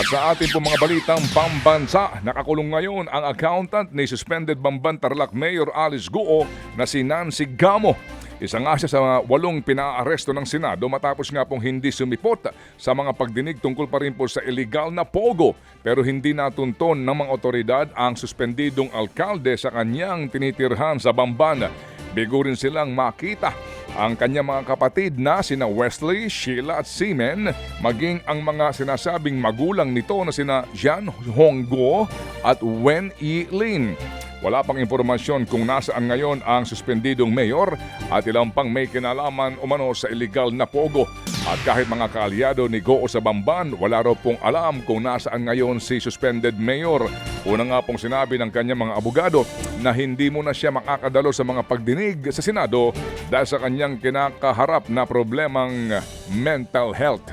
At sa ating po mga balitang pambansa, nakakulong ngayon ang accountant ni suspended Bamban Tarlac Mayor Alice Guo na si Nancy Gamo. Isa nga siya sa walong pinaaresto ng Senado matapos nga pong hindi sumipot sa mga pagdinig tungkol pa rin po sa illegal na pogo. Pero hindi natunton ng mga otoridad ang suspendidong alkalde sa kanyang tinitirhan sa Bamban. Bigo rin silang makita ang kanyang mga kapatid na sina Wesley, Sheila at Seaman, maging ang mga sinasabing magulang nito na sina Jan Honggo at Wen Yi Lin. Wala pang impormasyon kung nasaan ngayon ang suspendidong mayor at ilang pang may kinalaman umano sa illegal na pogo. At kahit mga kaalyado ni Goo sa Bamban, wala raw pong alam kung nasaan ngayon si suspended mayor. Una nga pong sinabi ng kanyang mga abogado na hindi muna siya makakadalo sa mga pagdinig sa Senado dahil sa kanyang kinakaharap na problemang mental health.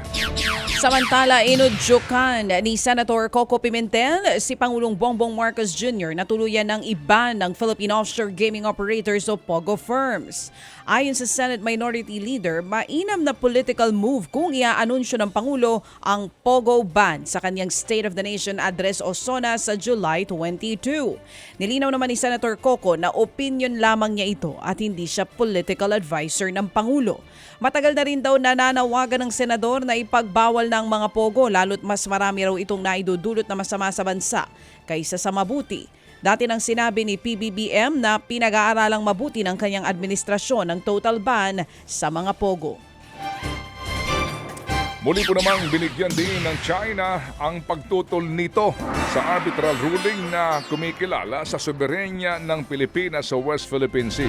Samantala, inudyukan ni Senator Coco Pimentel si Pangulong Bongbong Marcos Jr. na tuluyan ng iba ng Philippine Offshore Gaming Operators o POGO firms. Ayon sa Senate Minority Leader, mainam na political move kung iaanunsyo ng Pangulo ang POGO ban sa kanyang State of the Nation address o SONA sa July 22. Nilinaw naman ni Senator Coco na opinion lamang niya ito at hindi siya political advisor ng Pangulo. Matagal na rin daw nananawagan ng senador na ipagbawal ng mga pogo lalo't mas marami raw itong naidudulot na masama sa bansa kaysa sa mabuti. Dati nang sinabi ni PBBM na pinag-aaralang mabuti ng kanyang administrasyon ang total ban sa mga pogo. Muli po namang binigyan din ng China ang pagtutol nito sa arbitral ruling na kumikilala sa soberenya ng Pilipinas sa West Philippine Sea.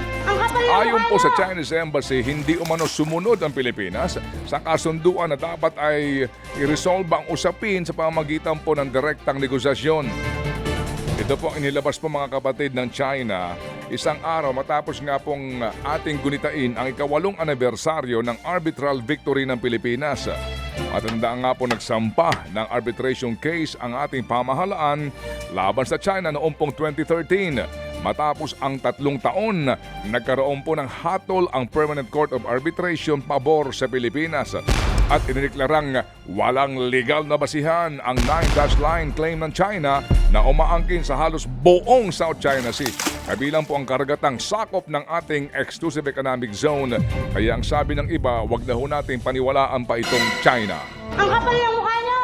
Ayon po sa Chinese Embassy, hindi umano sumunod ang Pilipinas sa kasunduan na dapat ay i-resolve ang usapin sa pamagitan po ng direktang negosasyon. Ito po ang inilabas po mga kapatid ng China isang araw matapos nga pong ating gunitain ang ikawalong anibersaryo ng arbitral victory ng Pilipinas. Matanda nga po nagsampa ng arbitration case ang ating pamahalaan laban sa China noong pong 2013. Matapos ang tatlong taon, nagkaroon po ng hatol ang Permanent Court of Arbitration pabor sa Pilipinas at inineklarang walang legal na basihan ang 9-dash line claim ng China na umaangkin sa halos buong South China Sea. Kabilang po ang karagatang sakop ng ating exclusive economic zone. Kaya ang sabi ng iba, wag na ho natin paniwalaan pa itong China. Ang kapal ng!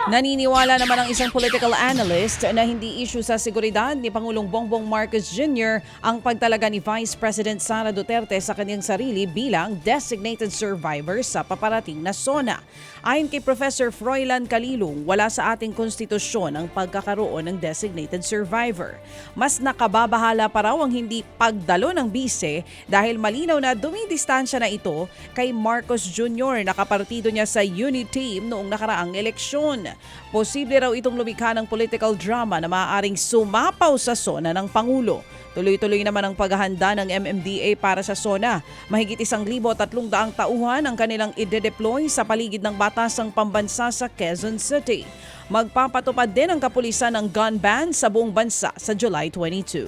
Naniniwala naman ang isang political analyst na hindi issue sa seguridad ni Pangulong Bongbong Marcos Jr. ang pagtalaga ni Vice President Sara Duterte sa kanyang sarili bilang designated survivor sa paparating na SONA. Ayon kay Professor Froilan Calilong, wala sa ating konstitusyon ang pagkakaroon ng designated survivor. Mas nakababahala pa raw ang hindi pagdalo ng bise dahil malinaw na dumidistansya na ito kay Marcos Jr. na kapartido niya sa unit team noong nakaraang eleksyon. Posible raw itong lumikha ng political drama na maaaring sumapaw sa sona ng Pangulo. Tuloy-tuloy naman ang paghahanda ng MMDA para sa SONA. Mahigit isang libo at tatlong daang tauhan ang kanilang ide-deploy sa paligid ng batasang pambansa sa Quezon City. Magpapatupad din ang kapulisan ng gun ban sa buong bansa sa July 22.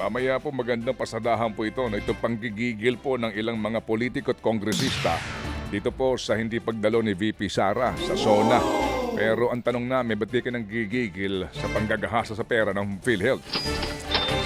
Mamaya po magandang pasadahan po ito na ito panggigigil po ng ilang mga politiko at kongresista dito po sa hindi pagdalo ni VP Sara sa SONA. Pero ang tanong namin, ba't di ka nang gigigil sa panggagahasa sa pera ng PhilHealth?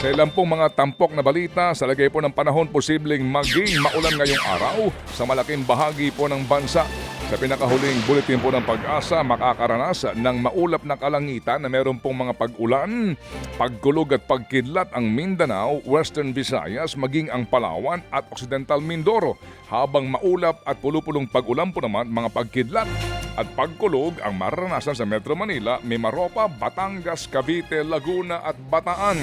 Sa ilang pong mga tampok na balita, sa lagay po ng panahon posibleng maging maulan ngayong araw sa malaking bahagi po ng bansa. Sa pinakahuling bulletin po ng pag-asa, makakaranas ng maulap na kalangitan na meron pong mga pag-ulan, pagkulog at pagkidlat ang Mindanao, Western Visayas, maging ang Palawan at Occidental Mindoro. Habang maulap at pulupulong pag-ulan po naman, mga pagkidlat at pagkulog ang mararanasan sa Metro Manila, Mimaropa, Batangas, Cavite, Laguna at Bataan.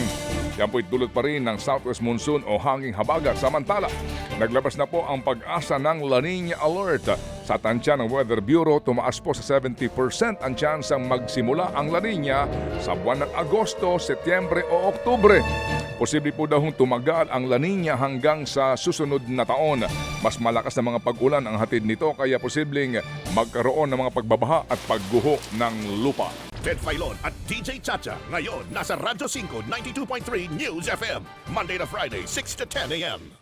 Yan po'y dulot pa rin ng southwest monsoon o hanging habagat. Samantala, naglabas na po ang pag-asa ng La Nina Alert. Sa tansya ng Weather Bureau, tumaas po sa 70% ang tsansang magsimula ang La Nina sa buwan ng Agosto, Setyembre o Oktubre. Posible po daw tumagal ang La Nina hanggang sa susunod na taon. Mas malakas na mga pag-ulan ang hatid nito kaya posibleng magkaroon ng mga pagbabaha at pagguho ng lupa. Ted Filon at DJ Chacha. Ngayon, nasa Radyo 5, 92.3 News FM. Monday to Friday, 6 to 10 a.m.